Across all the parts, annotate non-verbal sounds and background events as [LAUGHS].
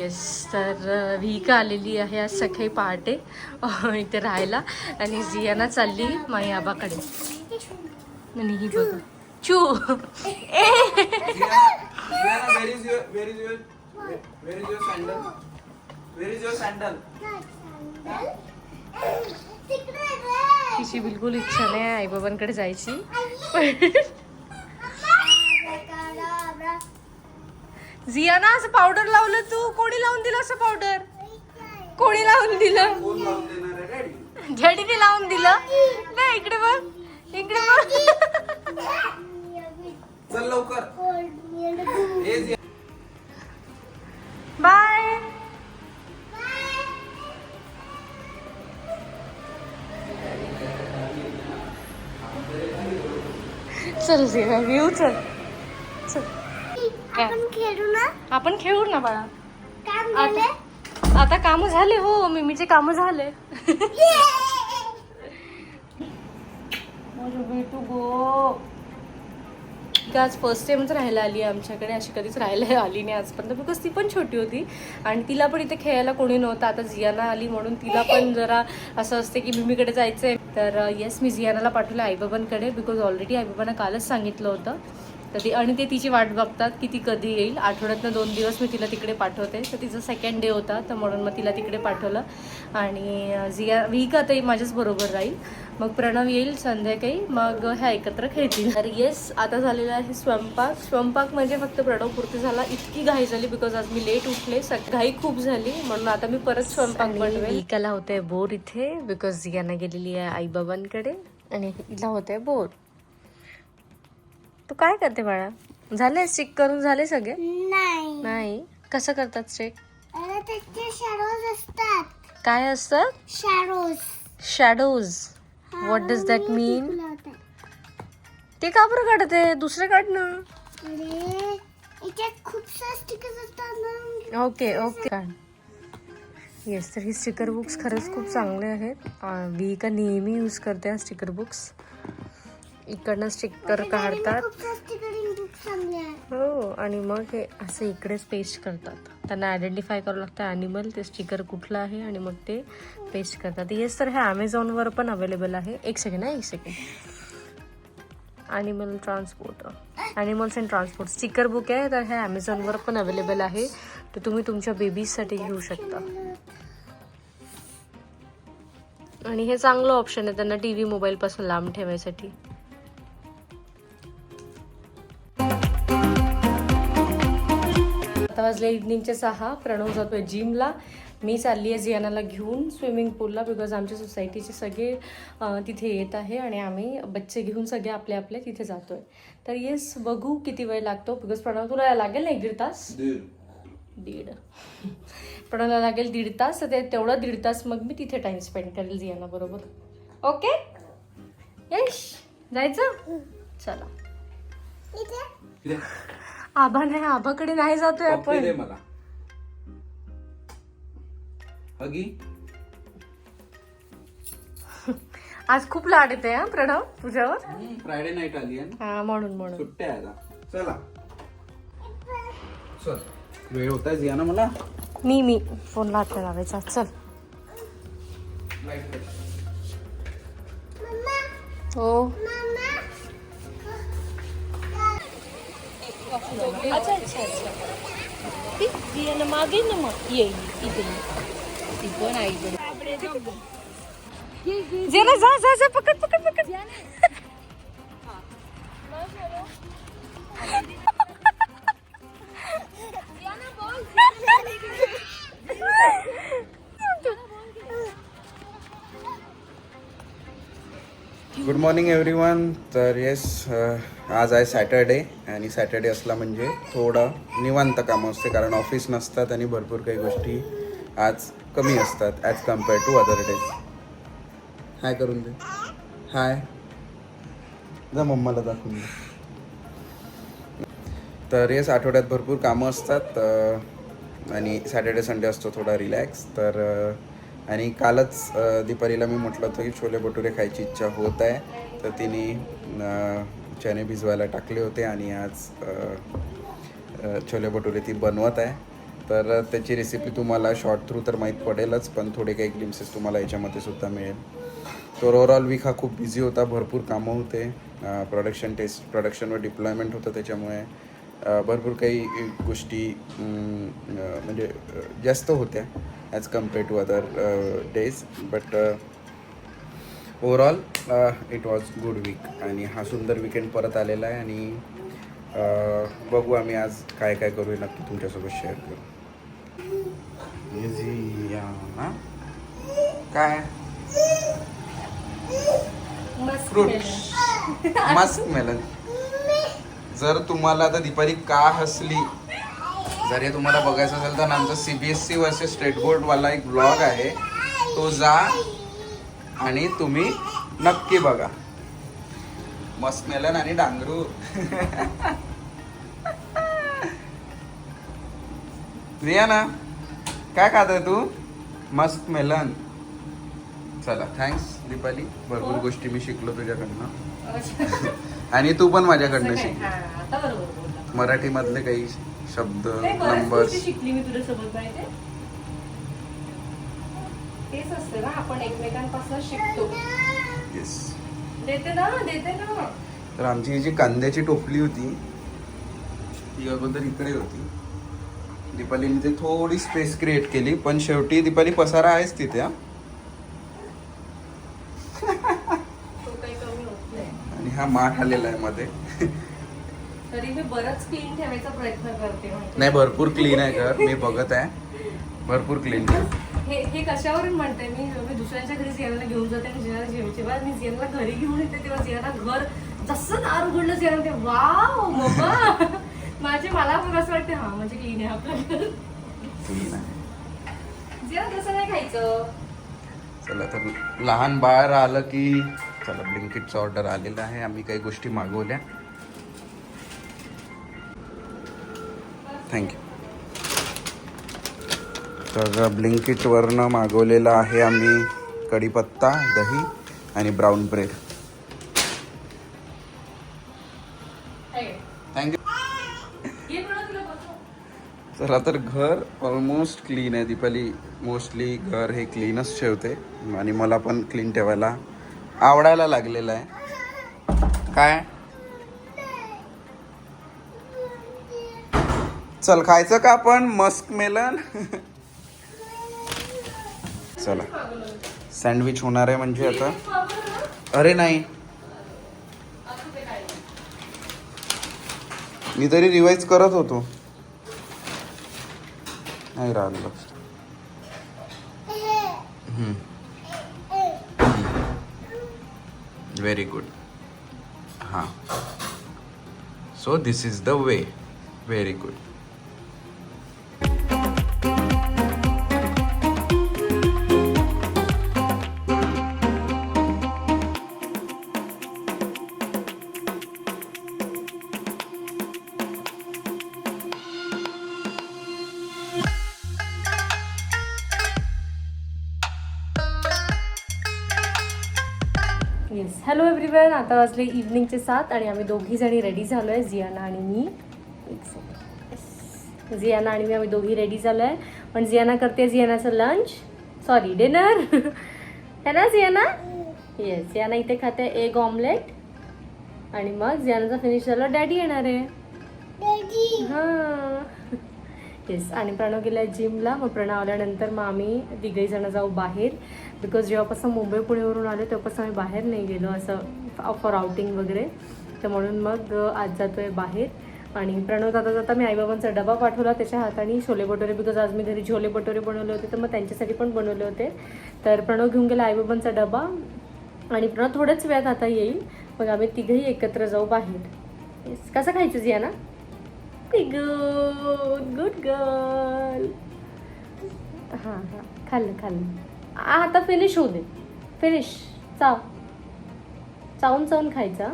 Yes तर व्हिका आलेली आहे आज सकाळी पहाटे इथे राहायला. आणि जियाना चालली माई आबाकडे आणि ही बघ. चू! तिची बिलकुल इच्छा नाही आई बाबांकडे जायची. जियाना असं पावडर लावलं तू? कोणी लावून दिलं असं पावडर कोणी लावून दिलं? कोण लावून दिलं? नाही इकडे बघ. इकडे बघ. चल लवकर. बाय. चल जिया घेऊ चल. आपण खेळू ना? आपण खेळू ना बाळा. काम आता आता काम झाले हो मिमीचे काम झाले. [LAUGHS] भेटू गो. आज फर्स्ट टाइमच राहायला आली आमच्याकडे अशी कधीच राहायला आली नाही आजपर्यंत बिकॉज ती पण छोटी होती. आणि तिला पण इथे खेळायला कोणी नव्हतं. आता जियाना आली म्हणून तिला पण [LAUGHS] जरा असं असते की मिमीकडे जायचं आहे तर येस मी जियानाला पाठवलं आईबाबांकडे बिकॉज ऑलरेडी आईबाबांना कालच सांगितलं होतं. तर ती आणि ते तिची वाट बघतात की ती कधी येईल. आठवड्यातनं दोन दिवस मी तिला तिकडे पाठवते. तर तिचा सेकंड डे होता तर म्हणून मग तिला तिकडे पाठवलं. आणि जिया विका ताई माझ्याच बरोबर राहील. मग प्रणव येईल संध्याकाळी. मग ह्या एकत्र खेळतील. तर येस आता झालेला आहे स्वयंपाक. स्वयंपाक म्हणजे फक्त प्रणव पुरती झाला. इतकी घाई झाली बिकॉज आज मी लेट उठले. घाई खूप झाली. म्हणून आता मी परत स्वयंपाक बनवेल. विकाला होते बोर इथे बिकॉज जियाना गेलेली आहे आईबाबांकडे आणि हिला होते बोर. तू काय करते बाळा? झाले स्टिक करून झाले सगळे? नाही. नाही? कसं करतात स्टिक अरे त्याचे शॅडोज असतात. काय असतं shadows shadows what does that mean ते का बरं काढते? दुसरे काढ ना. अरे याच्यात खूप स्टिकर्स असतात ना. ओके ओके येस तर ही स्टिकर बुक्स खरंच खूप चांगले आहेत. अं, मी का नेहमी यूज करते हा स्टिकर बुक्स इकडनं स्टिकर काढतात. हो आणि मग हे असे इकडेच पेस्ट करतात. त्यांना आयडेंटिफाय करावं लागतं ॲनिमल ते स्टिकर कुठलं आहे आणि मग ते पेस्ट करतात. येस तर हे ॲमेझॉनवर पण अवेलेबल आहे. एक सेकंड आहे एक second animal transport animals and transport sticker book आहे तर हे ॲमेझॉनवर पण अवेलेबल आहे. तर तुम्ही तुमच्या बेबीजसाठी घेऊ शकता. आणि हे चांगलं ऑप्शन आहे त्यांना टी व्ही मोबाईलपासून लांब ठेवायसाठी. आता वाजले इव्हनिंगचे सहा. प्रणव जातोय जिमला मी चालली आहे जियानाला घेऊन स्विमिंग पूलला बिकॉज आमच्या सोसायटीचे सगळे तिथे येत आहे आणि आम्ही बच्चे घेऊन सगळे आपले आपले तिथे जातोय. तर येस बघू किती वेळ लागतो बिकॉज प्रणव तुला लागेल ना एक दीड तास? दीड. [LAUGHS] प्रणवला लागेल दीड तास तर ते तेवढं दीड तास मग मी तिथे टाइम स्पेंड करेल जियाना बरोबर. ओके यश जायचं? चला. इथे. आभा नाही आभाकडे नाही जातोय दे आपण. मला. हगी. आज खूप लाड येते हा प्रणव तुझ्यावर? फ्रायडे नाईट आली आहे ना. हा म्हणून म्हणून. सुट्ट्या आहे आता चला. चल. वेळ होता जिया ना मला? मी मी. हात नाही लावायचा. चल. हो. अच्छा अच्छा अच्छा ती जियाला मागे ना मग ये ये, इथे ये. ती पण आईकडे जियाला जा जा जा गुड मॉर्निंग एव्हरीवन तर येस uh, आज आहे सॅटर्डे आणि सॅटर्डे असला म्हणजे थोडं निवांत कामं असते कारण ऑफिस नसतात आणि भरपूर काही गोष्टी आज कमी असतात as compare to other days hi करून दे हाय जा मम्माला दाखवून दे. तर येस आठवड्यात भरपूर कामं असतात uh, आणि सॅटर्डे संडे असतो थोडा रिलॅक्स तर uh, आणि कालच दिपारीला दीपालीला मी म्हटलं होतं की छोले भटुरे खायची इच्छा होत आहे. तर तिने अ, चणे भिजवायला टाकले होते आणि आज छोले भटुरे ती बनवत आहे. तर त्याची रेसिपी तुम्हाला शॉर्ट थ्रू तर माहीत पडेलच पण थोडे काही ग्लिम्सेस तुम्हाला याच्यामध्ये सुद्धा मिळेल. तर ओव्हरऑल वीक हा खूप बिझी होता भरपूर कामं होते. प्रोडक्शन टेस्ट प्रोडक्शनवर डिप्लॉयमेंट होतं त्याच्यामुळे भरपूर काही गोष्टी म्हणजे जास्त होत्या. As compare to other days but overall it was good week आणि हा सुंदर विकेंड परत आलेला आहे आणि अ, बघू आम्ही आज काय काय करू नक्की तुमच्यासोबत शेअर करू. काय? मस्त फ्रुट्स मस्क मेलन जर तुम्हाला आता दीपाली का हसली? जर हे तुम्हाला बघायचं असेल तर आमचा C B S C versus state बोर्डवाला एक ब्लॉग आहे. तो जा आणि तुम्ही नक्की बघा. मस्क मेलन आणि डांगरू. रियाना काय खात आहे तू? Musk melon. चला थँक्स दीपाली. भरपूर गोष्टी मी शिकलो तुझ्याकडनं. आणि तू पण माझ्याकडनं बोलला. मराठीमधले काही शब्द गोष्टी शिकली मी तुझ्यासोबत माहिती तेच असतं ना आपण एकमेकांपासून शिकतो. येस देते ना देते ना. तर आमची जी कांद्याची टोपली होती ती अगोदर इकडे होती. दीपालीने ते थोडी स्पेस क्रिएट केली पण शेवटी दीपाली पसारा आहेच तिथे हा. आणि हा माठ आलेला आहे मध्ये. तरी मी बरंच क्लीन ठेवायचा प्रयत्न करते नाही भरपूर क्लीन आहे घर मी बघत आहे. भरपूर क्लीन हे हे कशावरून म्हणते मी मी दुसऱ्यांच्या घरी जियाला घेऊन जाते आणि जेव जेव्हा मी जियाला घरी घेऊन येते तेव्हा जियाला घर जसं दार उघडलं जियाला ते वाव बाबा! [LAUGHS] माझे मला पण असं वाटतं हा म्हणजे क्लीन आहे आपलं घर. क्लीन आहे. नाही खायचं. चला तर लहान बाळ आलं की चला ब्लिंकिटचं ऑर्डर आलेलं आहे. आम्ही काही गोष्टी मागवल्या. थँक्यू तर ब्लिंकिटवरनं मागवलेलं आहे आम्ही कढीपत्ता दही आणि ब्राऊन ब्रेड थँक्यू चला तर घर ऑलमोस्ट क्लीन आहे. दीपाली मोस्टली घर हे क्लीनच ठेवते. आणि मला पण क्लीन ठेवायला आवडायला लागलेलं आहे. काय? चल खायचं का आपण? Musk melon? चला. सँडविच होणार आहे म्हणजे आता. अरे नाही. मी तरी रिवाईज करत होतो. नाही राहिलं व्हेरी गुड हां. So this is the way very good hello everyone आता वाजले इव्हनिंगचे सात आणि आम्ही दोघी जणी रेडी झालो आहे जियाना आणि मी. एक. जियाना आणि मी आम्ही दोघी रेडी झालो आहे पण जियाना करते जियानाचं लंच सॉरी डिनर है ना जियाना? येस जियाना इथे खाते एग ऑमलेट आणि मग जियानाचं फिनिश झालं डॅडी येणार आहे. डॅडी हां. येस आणि प्रणव गेला जिमला मग प्रणव आल्यानंतर मग आम्ही तिघही जण जाऊ बाहेर. बिकॉज जेव्हापासून मुंबई पुण्यावरून आले तेव्हापासून आम्ही बाहेर नाही गेलो असं फॉर आउटिंग वगैरे. तर म्हणून मग आज आज जातोय बाहेर. आणि प्रणव जाता जाता मी आईबाबांचा डबा पाठवला त्याच्या हाताने छोले भटोरे बिकॉज आज मी घरी छोले भटोरे बनवले होते तर मग त्यांच्यासाठी पण बनवले होते. तर प्रणव घेऊन गेला आईबाबांचा डबा. आणि प्रणव थोड्याच वेळात आता येईल. मग आम्ही तिघही एकत्र जाऊ बाहेर. येस कसं खायचं या ना गुड गुड गर्ल हां हां. खाल्लं खाल्लं. आता फिनिश होऊ दे. फिनिश चाव. चावून चावून खायचा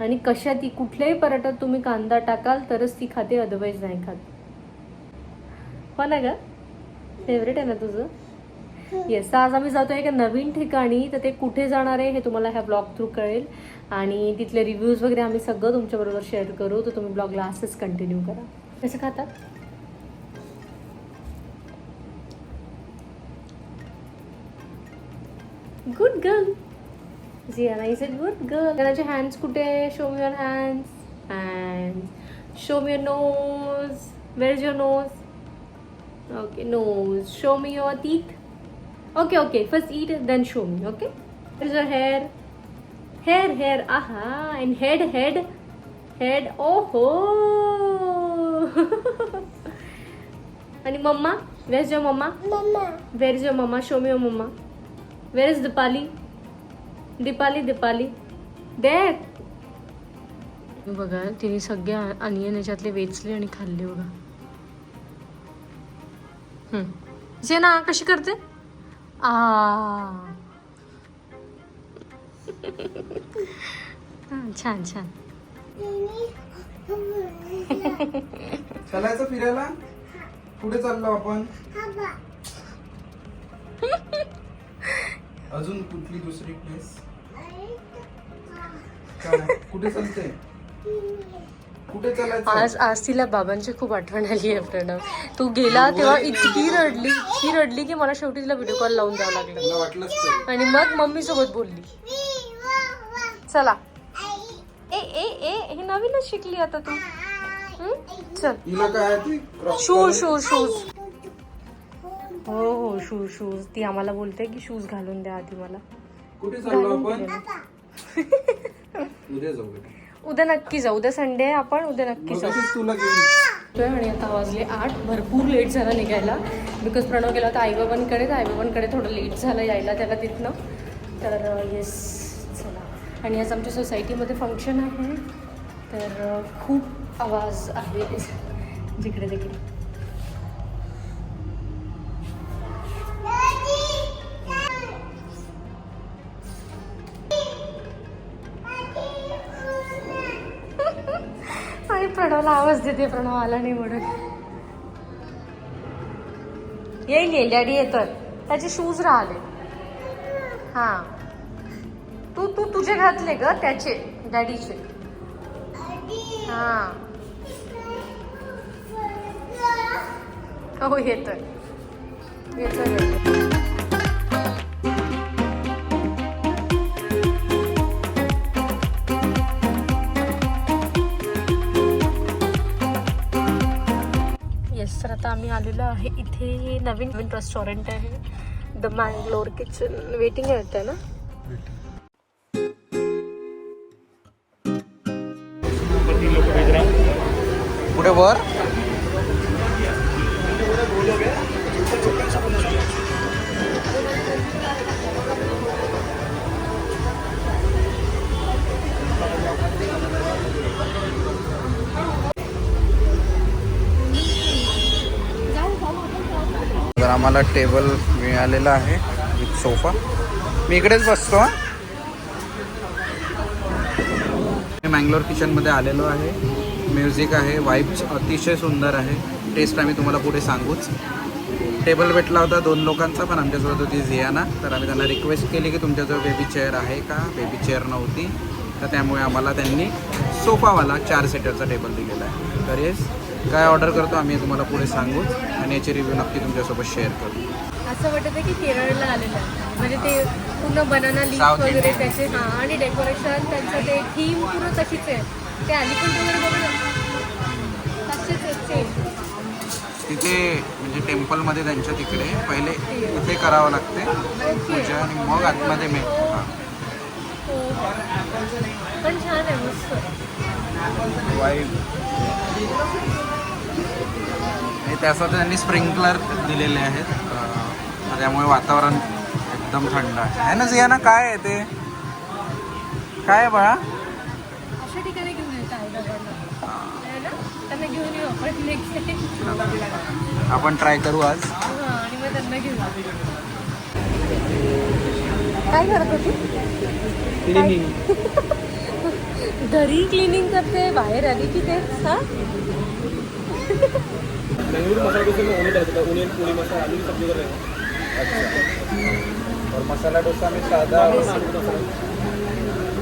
आणि कशा ती कुठल्याही पराठ्यात तुम्ही कांदा टाकाल तरच ती खाते अदरवाईज नाही खात. हो ना ग? फेवरेट आहे ना तुझं? येस आज आम्ही जातोय एका नवीन ठिकाणी तर ते कुठे जाणार आहे हे तुम्हाला ह्या ब्लॉग थ्रू कळेल. आणि तिथले रिव्ह्यूज वगैरे आम्ही सगळं तुमच्याबरोबर शेअर करू तर तुम्ही ब्लॉगला असंच कंटिन्यू करा. कसं खातात? Good girl Jiyana is it good girl त्याचे हँड्स कुठे show me your hands hand show me your nose where is your nose okay nose show me your teeth okay okay first eat then show me okay where is your hair hair hair आहा and head head head ओहो आणि mamma where is your mamma mamma Where is your mama? Show me your mama. Where is Dipali? Dipali, Dipali. There. बघा तिने सगळे onion याच्यातले वेचले आणि खाल्ले बघा हम्म. जे ना कशी करते आ हा, छान छान चलायचं फिरायला कुठे चाललो आपण [LAUGHS] अजून कुठली दुसरी प्लेस कुठे चालते कुठे चालायचं? आज आज तिला बाबांची खूप आठवण आली आहे प्रणव. तू गेला तेव्हा इतकी रडली इतकी रडली की मला शेवटी तिला व्हिडिओ कॉल लावून द्यावं लागलं. मला वाटलंच ते आणि मग मम्मी सोबत बोलली. चला. ए ए ए हे नवीनच शिकली आता तू. हं? चल. हिला काय आहे ते? क्रॉस शूज शूज शूज हो हो शूज शूज ती आम्हाला बोलते की शूज घालून द्या आधी मला. कुठे चाललो घालून आपण? दिलेले. [LAUGHS] उद्या जाऊ बेटा. उद्या नक्की जाऊ. उद्या संडे आहे आपण उद्या नक्की जाऊ. तुला घेऊन आणि आता वाजले आठ. भरपूर लेट झाला निघायला. बिकॉज प्रणव गेला होता आईबाबांकडे. तर आईबाबांकडे थोडं लेट झालं यायला त्याला तिथनं. तर येस चला. आणि आज आमच्या सोसायटीमध्ये फंक्शन आहे. तर खूप आवाज आहे. जिकडे तिकडे. प्रणवला प्रणव आला नाही म्हणून. येईल येईल डॅडी येतोय. त्याचे शूज राहिले. हा. तू तू तुझे घातले ग त्याचे डॅडीचे. हा. हो येतोय येतोय. तर आता आम्ही आलेलो आहे इथे नवीन नवीन रेस्टॉरंट आहे. द मँगलोर किचन वेटिंग आहे ना? पुढे वर? आम्हाला टेबल मिळालेला आहे विथ सोफा. मी इकडेच बसतो हा. मी मँगलोर किचनमध्ये आलेलो आहे. म्युझिक आहे वाईब्स अतिशय सुंदर आहे. टेस्ट आम्ही तुम्हाला पुढे सांगूच. टेबल भेटला होता दोन लोकांचा पण आमच्यासोबत होती झियाना. तर आम्ही त्यांना रिक्वेस्ट केली की तुमच्याजवळ बेबी चेअर आहे का? बेबी चेअर नव्हती. तर त्यामुळे आम्हाला त्यांनी सोफावाला चार सीटरचा टेबल दिलेला आहे. तर येस काय ऑर्डर करतो आम्ही तुम्हाला पुढे सांगूच आणि याची रिव्ह्यू नक्की तुमच्यासोबत शेअर करू. असं वाटत आहे की केरळला आलेलं आहे. म्हणजे ते पूर्ण बनाना लीफ वगैरे. त्याचे हां आणि डेकोरेशन त्यांचं ते थीम पूर्ण तशीच आहे. ते अलिफंट वगैरे बघून? तसेच. तिथे म्हणजे टेम्पलमध्ये त्यांच्या तिकडे पहिले तिथे करावं लागते पूजा आणि मग आतमध्ये मे हां. हो. पण छान आहे मस्त. त्यासाठी त्यांनी स्प्रिंकलर दिलेले आहेत. त्यामुळे वातावरण एकदम थंड आहे. ना जिया ना काय आहे ते? काय आहे बाळा? येऊ आपण ट्राय करू आज. हां काय करत होती? [LAUGHS] घरी क्लिनिंग करते बाहेर आली की तेच हा? बेंगलुरु मसाला डोसे में ओनियन डालता ओनियन पूरी मसाला आलू की सब्जी कर रहे हैं और मसाला डोसा में साधा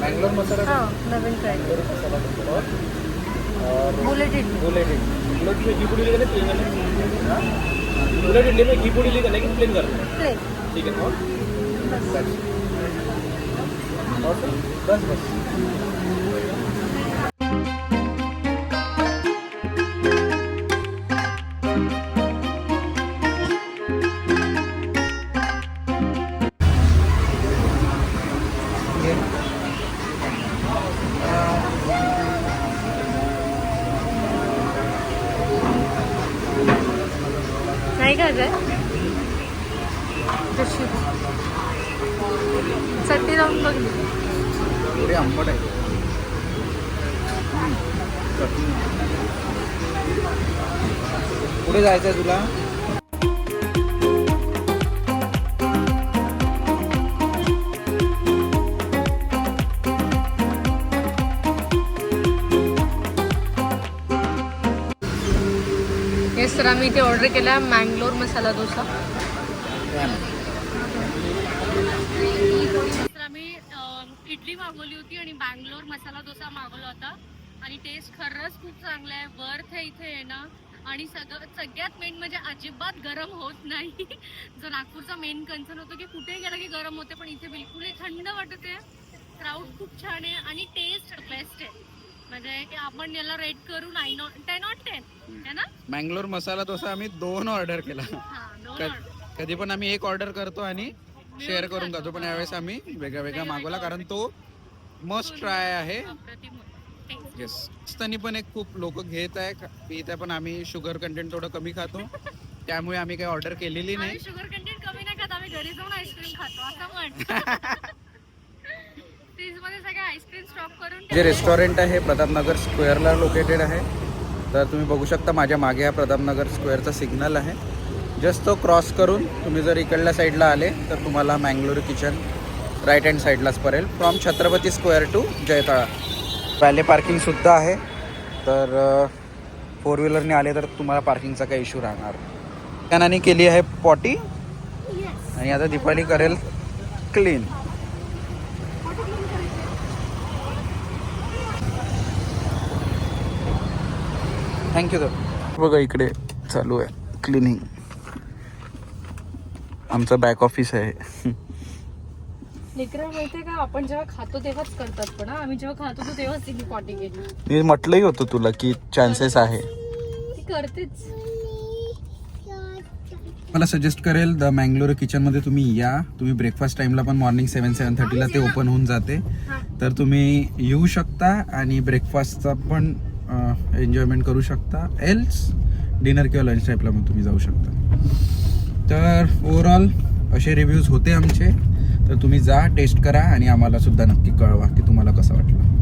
मैंगलोर मसाला. हां नवीन ट्राय मसाला डोसा. और? Bullet idli. Bullet idli. Bullet में घी पूड़ी लेकर प्लेन करना बुलेट इडली में घी पूड़ी लेकर लेकिन प्लेन करना प्लेन ठीक है और? बस बस. नाही का अजय कशी चटणी लावून बघली पुढे आंबट आहे. पुढे जायचं आहे तुला? तर आम्ही इथे ऑर्डर केला मँगलोर मसाला डोसा तर आम्ही इडली मागवली होती आणि बँगलोर मसाला डोसा मागवला होता. आणि टेस्ट खरंच खूप चांगला आहे. वर्थ आहे इथे येणं. आणि सगळं सगळ्यात मेन म्हणजे अजिबात गरम होत नाही. [LAUGHS] जो नागपूरचा मेन कन्सर्न होतो की कुठे गेलं की गरम होते पण इथे बिलकुल थंड वाटत. आहे क्राऊड खूप छान आहे आणि टेस्ट बेस्ट आहे. म्हणजे की आपण याला रेट करू नाईन टेन टेन है ना? मँगलोर मसाला डोसा आम्ही दोन ऑर्डर केला. हा दोन क-. कधी पण आम्ही एक ऑर्डर करतो आणि शेअर करून खातो. पण यावेळेस आम्ही वेगळा वेगळा मागवला. कारण तो मस्ट ट्राय आहे. अप्रतिम होतं. Taste. येस त्यांनी पण एक खूप लोक घेत आहे. पित आहे पण आम्ही शुगर कंटेंट थोडं कमी खातो. त्यामुळे आम्ही काही ऑर्डर केलेली नाही. आम्ही शुगर कंटेंट कमी नाही खात. आम्ही घरी जाऊन आईस्क्रीम खातो. असं म्हण [LAUGHS] फ्रीजमध्ये सगळे आईस्क्रीम स्टॉक करून जे. रेस्टॉरंट आहे प्रतापनगर स्क्वेअरला लोकेटेड आहे. तर तुम्ही बघू शकता माझ्या मागे हा प्रतापनगर स्क्वेअरचा सिग्नल आहे. जस्ट तो क्रॉस करून तुम्ही जर इकडल्या साईडला आले तर तुम्हाला मँगलोर किचन राईट हँड साईडलाच पडेल. From Chhatrapati square to Jaitala. Valet पार्किंगसुद्धा आहे. तर फोर व्हीलरने आले तर तुम्हाला पार्किंगचा काही इश्यू राहणार. त्यानाने केली आहे पॉटी आणि आता दीपाली करेल क्लीन थँक्यू सर बघा इकडे चालू आहे. क्लिनिंग आमचं बॅक ऑफिस आहे. लेकरं माहितीये का आपण जेव्हा खातो तेव्हाच करतात पण हा. आम्ही जेव्हा खात होतो तेव्हाच तिने पॉटी केली मी म्हटलंही होतं तुला की चान्सेस आहे. ती करतेच. मला सजेस्ट करेल द मँगलोर किचनमध्ये तुम्ही या. तुम्ही ब्रेकफास्ट टाईमला पण मॉर्निंग सेवन सेवन थर्टीला ते ओपन होऊन जाते. तर तुम्ही येऊ शकता आणि ब्रेकफास्टचा पण एन्जॉयमेंट करू शकता. एल्स डिनर किंवा लंच टाईपला मग तुम्ही जाऊ शकता. तर ओवरऑल असे रिव्ह्यूज होते आमचे. तर तुम्ही जा टेस्ट करा आणि आम्हाला सुद्धा नक्की कळवा की तुम्हाला कसं वाटलं.